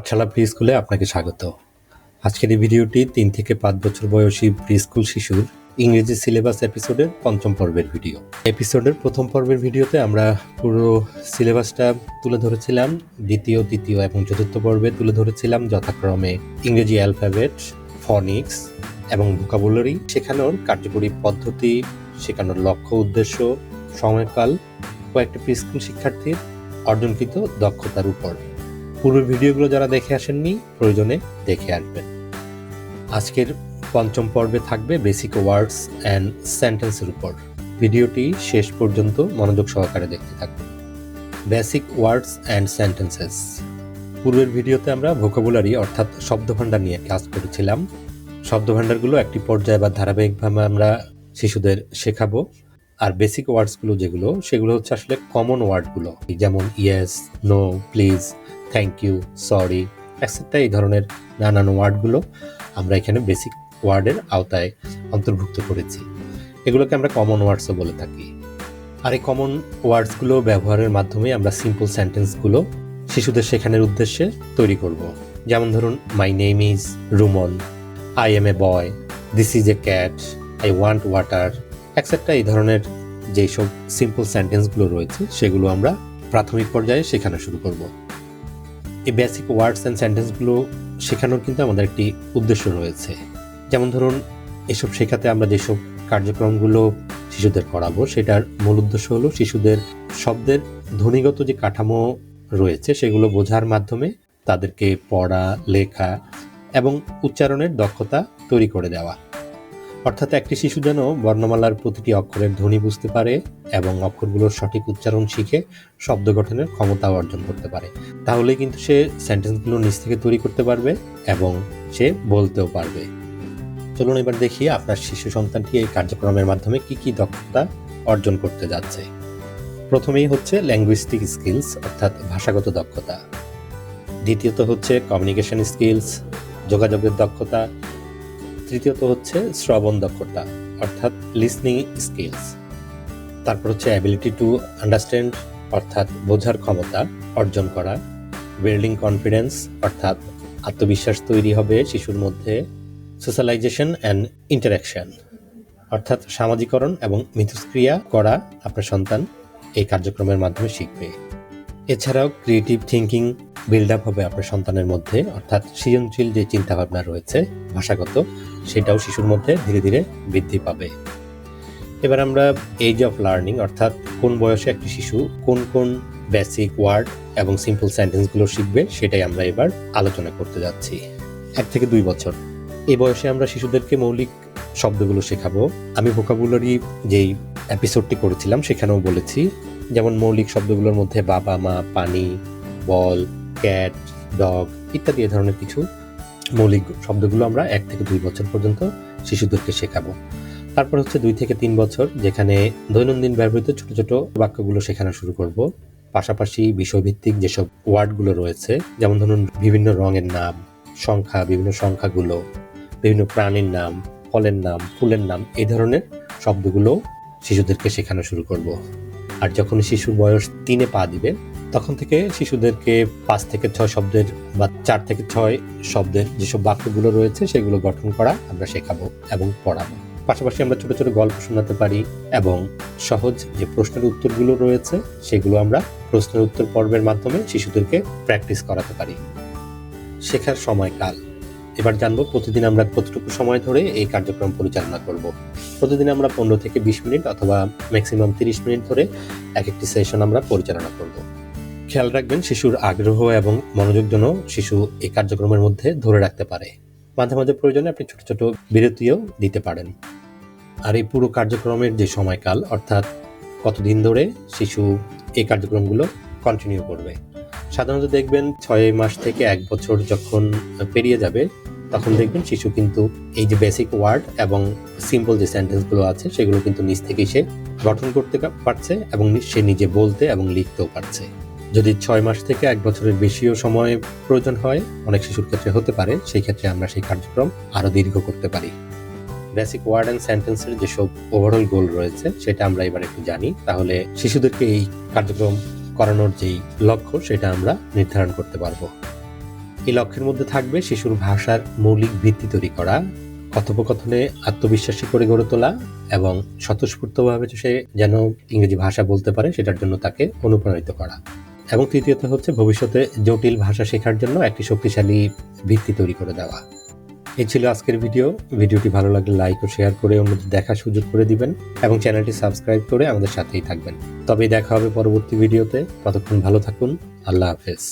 পাঠশালা pre স্কুলে আপনাকে স্বাগত। আজকের এই ভিডিওটি তিন থেকে পাঁচ বছর বয়সী প্রি স্কুল শিশুর ইংরেজি সিলেবাস এপিসোডের পঞ্চম পর্বের ভিডিও। এপিসোডের প্রথম পর্বের ভিডিওতে আমরা পুরো সিলেবাসটা তুলে ধরেছিলাম, দ্বিতীয়, তৃতীয় এবং চতুর্থ পর্বে তুলে ধরেছিলাম যথাক্রমে ইংরেজি অ্যালফাবেট, ফনিক্স এবং ভোকাবুলারি। শেখানোর কার্যকরী পদ্ধতি, শেখানোর লক্ষ্য উদ্দেশ্য, সময়কাল, কয়েকটি প্রি স্কুল শিক্ষার্থীর অর্জনকৃত দক্ষতার উপর। পূর্বের ভিডিওগুলো যারা দেখে আসেননি, প্রয়োজনে দেখে আসবেন। আজকের পঞ্চম পর্বে থাকবে বেসিক ওয়ার্ডস অ্যান্ড সেন্টেন্সের উপর। ভিডিওটি শেষ পর্যন্ত মনোযোগ সহকারে দেখতে থাকুন। বেসিক ওয়ার্ডস অ্যান্ড সেন্টেন্সেস পূর্বের ভিডিওতে আমরা ভোকাবুলারি অর্থাৎ শব্দভাণ্ডার নিয়ে ক্লাস করেছিলাম। শব্দভাণ্ডারগুলো একটি পর্যায়ে বা ধারাবাহিকভাবে আমরা শিশুদের শেখাবো। আর বেসিক ওয়ার্ডসগুলো যেগুলো, সেগুলো হচ্ছে আসলে কমন ওয়ার্ডগুলো যেমন yes no please thank you sorry অ্যাকসেপ্টা এই ধরনের নানান ওয়ার্ডগুলো আমরা এখানে বেসিক ওয়ার্ডের আওতায় অন্তর্ভুক্ত করেছি। এগুলোকে আমরা কমন ওয়ার্ডসও বলে থাকি। আর এই কমন ওয়ার্ডসগুলো ব্যবহারের মাধ্যমে আমরা সিম্পল সেন্টেন্সগুলো শিশুদের শেখানোর উদ্দেশ্যে তৈরি করব। যেমন ধরুন my name is Rumon I am a boy this is a cat I want water অ্যাকসেপ্টা এই ধরনের যেই সব সিম্পল সেন্টেন্সগুলো রয়েছে, সেগুলো আমরা প্রাথমিক পর্যায়ে শেখানো শুরু করব। এই বেসিক ওয়ার্ডস অ্যান্ড সেন্টেন্সগুলো শেখানোর কিন্তু আমাদের একটি উদ্দেশ্য রয়েছে। যেমন ধরুন, এসব শেখাতে আমরা যেসব কার্যক্রমগুলো শিশুদের করাবো সেটার মূল উদ্দেশ্য হলো শিশুদের শব্দের ধ্বনিগত যে কাঠামো রয়েছে, সেগুলো বোঝার মাধ্যমে তাদেরকে পড়া, লেখা এবং উচ্চারণের দক্ষতা তৈরি করে দেওয়া। অর্থাৎ একটি শিশু যেন বর্ণমালার প্রতিটি অক্ষরের ধ্বনি বুঝতে পারে এবং অক্ষরগুলোর সঠিক উচ্চারণ শিখে শব্দ গঠনের ক্ষমতা অর্জন করতে পারে। তাহলে কিন্তু সে সেন্টেন্সগুলো নিজ থেকে তৈরি করতে পারবে এবং সে বলতেও পারবে। চলুন এবার দেখি আপনার শিশু সন্তানটি এই কার্যক্রমের মাধ্যমে কি কি দক্ষতা অর্জন করতে যাচ্ছে। প্রথমেই হচ্ছে ল্যাঙ্গুইস্টিক স্কিলস অর্থাৎ ভাষাগত দক্ষতা। দ্বিতীয়ত হচ্ছে কমিউনিকেশন স্কিলস যোগাযোগের দক্ষতা তৃতীয়ত হচ্ছে শ্রবণ দক্ষতা, অর্থাৎ লিসনিং স্কিলস তারপর হচ্ছে অ্যাবিলিটি টু আন্ডারস্ট্যান্ড অর্থাৎ বোঝার ক্ষমতা অর্জন করা বিল্ডিং কনফিডেন্স অর্থাৎ আত্মবিশ্বাস তৈরি হবে শিশুর মধ্যে সোশ্যালাইজেশন অ্যান্ড ইন্টারাকশন অর্থাৎ সামাজিকরণ এবং মিথস্ক্রিয়া করা আপনার সন্তান এই কার্যক্রমের মাধ্যমে শিখবে। এছাড়াও ক্রিয়েটিভ থিঙ্কিং বিল্ড আপ হবে আপনার সন্তানের মধ্যে, অর্থাৎ সৃজনশীল যে চিন্তাভাবনা রয়েছে ভাষাগত, সেটাও শিশুর মধ্যে ধীরে ধীরে বৃদ্ধি পাবে। এবার আমরা এজ অফ লার্নিং অর্থাৎ কোন বয়সে একটি শিশু কোন কোন বেসিক ওয়ার্ড এবং সিম্পল সেন্টেন্সগুলো শিখবে, সেটাই আমরা এবার আলোচনা করতে যাচ্ছি। এক থেকে দুই বছর। এই বয়সে আমরা শিশুদেরকে মৌলিক শব্দগুলো শেখাবো। আমি ভোকাবুলারি যেই এপিসোডটি করেছিলাম, সেখানেও বলেছি, যেমন মৌলিক শব্দগুলোর মধ্যে বাবা, মা, পানি, বল ক্যাট, ডগ ইত্যাদি এ ধরনের কিছু মৌলিক শব্দগুলো আমরা এক থেকে দুই বছর পর্যন্ত শিশুদেরকে শেখাবো। তারপর হচ্ছে দুই থেকে তিন বছর যেখানে দৈনন্দিন ব্যবহৃত ছোট ছোট বাক্যগুলো শেখানো শুরু করব। পাশাপাশি বিষয়ভিত্তিক যেসব ওয়ার্ডগুলো রয়েছে, যেমন ধরুন বিভিন্ন রঙের নাম, সংখ্যা, বিভিন্ন সংখ্যাগুলো, বিভিন্ন প্রাণীর নাম, ফলের নাম, ফুলের নাম এই ধরনের শব্দগুলো শিশুদেরকে শেখানো শুরু করব। আর যখন শিশুর বয়স তিনে পা দিবে তখন থেকে শিশুদেরকে পাঁচ থেকে ছয় শব্দের বা চার থেকে ছয় শব্দের যেসব বাক্যগুলো রয়েছে সেগুলো গঠন করা আমরা শেখাবো এবং পড়াবো। পাশাপাশি আমরা ছোট ছোট গল্প শোনাতে পারি এবং সহজ যে প্রশ্নের উত্তরগুলো রয়েছে সেগুলো আমরা প্রশ্নের উত্তর পর্বের মাধ্যমে শিশুদেরকে প্র্যাকটিস করাতে পারি। শেখার সময়কাল। এবার জানব প্রতিদিন আমরা কতটুকু সময় ধরে এই কার্যক্রম পরিচালনা করব। প্রতিদিন আমরা পনেরো থেকে বিশ মিনিট অথবা ম্যাক্সিমাম তিরিশ মিনিট ধরে এক একটি সেশন আমরা পরিচালনা করব। খেয়াল রাখবেন, শিশুর আগ্রহ এবং মনোযোগ যেন শিশু এই কার্যক্রমের মধ্যে ধরে রাখতে পারে। মাঝে মাঝে প্রয়োজনে আপনি ছোট ছোট বিরতিও দিতে পারেন। আর এই পুরো কার্যক্রমের যে সময়কাল, অর্থাৎ কতদিন ধরে শিশু এই কার্যক্রমগুলো কন্টিনিউ করবে, সাধারণত দেখবেন ছয় মাস থেকে এক বছর যখন পেরিয়ে যাবে, তখন দেখবেন শিশু কিন্তু এই যে বেসিক ওয়ার্ড এবং সিম্পল যে সেন্টেন্সগুলো আছে, সেগুলো কিন্তু নিজ থেকেই সে গঠন করতে পারছে এবং সে নিজে বলতে এবং লিখতেও পারছে। যদি ছয় মাস থেকে এক বছরের বেশিও সময় প্রয়োজন হয়, অনেক শিশুর ক্ষেত্রে হতে পারে, সেই ক্ষেত্রে আমরা সেই কার্যক্রম আরও দীর্ঘ করতে পারি। বেসিক ওয়ার্ড অ্যান্ড সেন্টেন্সের যেসব ওভারঅল গোল রয়েছে, সেটা আমরা এবার একটু জানি। তাহলে শিশুদেরকে এই কার্যক্রম করানোর যেই লক্ষ্য, সেটা আমরা নির্ধারণ করতে পারব। এই লক্ষ্যের মধ্যে থাকবে শিশুর ভাষার মৌলিক ভিত্তি তৈরি করা, কথোপকথনে আত্মবিশ্বাসী করে গড়ে তোলা এবং স্বতঃস্ফূর্তভাবে সে যেন ইংরেজি ভাষা বলতে পারে, সেটার জন্য তাকে অনুপ্রাণিত করা। এবং তৃতীয়ত হচ্ছে ভবিষ্যতে জটিল ভাষা শেখার জন্য একটি শক্তিশালী ভিত্তি তৈরি করে দেওয়া। এই ছিল আজকের ভিডিও। ভিডিওটি ভালো লাগলে লাইক ও শেয়ার করে অন্যদের দেখার সুযোগ করে দিবেন এবং চ্যানেলটি সাবস্ক্রাইব করে আমাদের সাথেই থাকবেন। তবেই দেখা হবে পরবর্তী ভিডিওতে। ততক্ষণ ভালো থাকুন। আল্লাহ হাফেজ।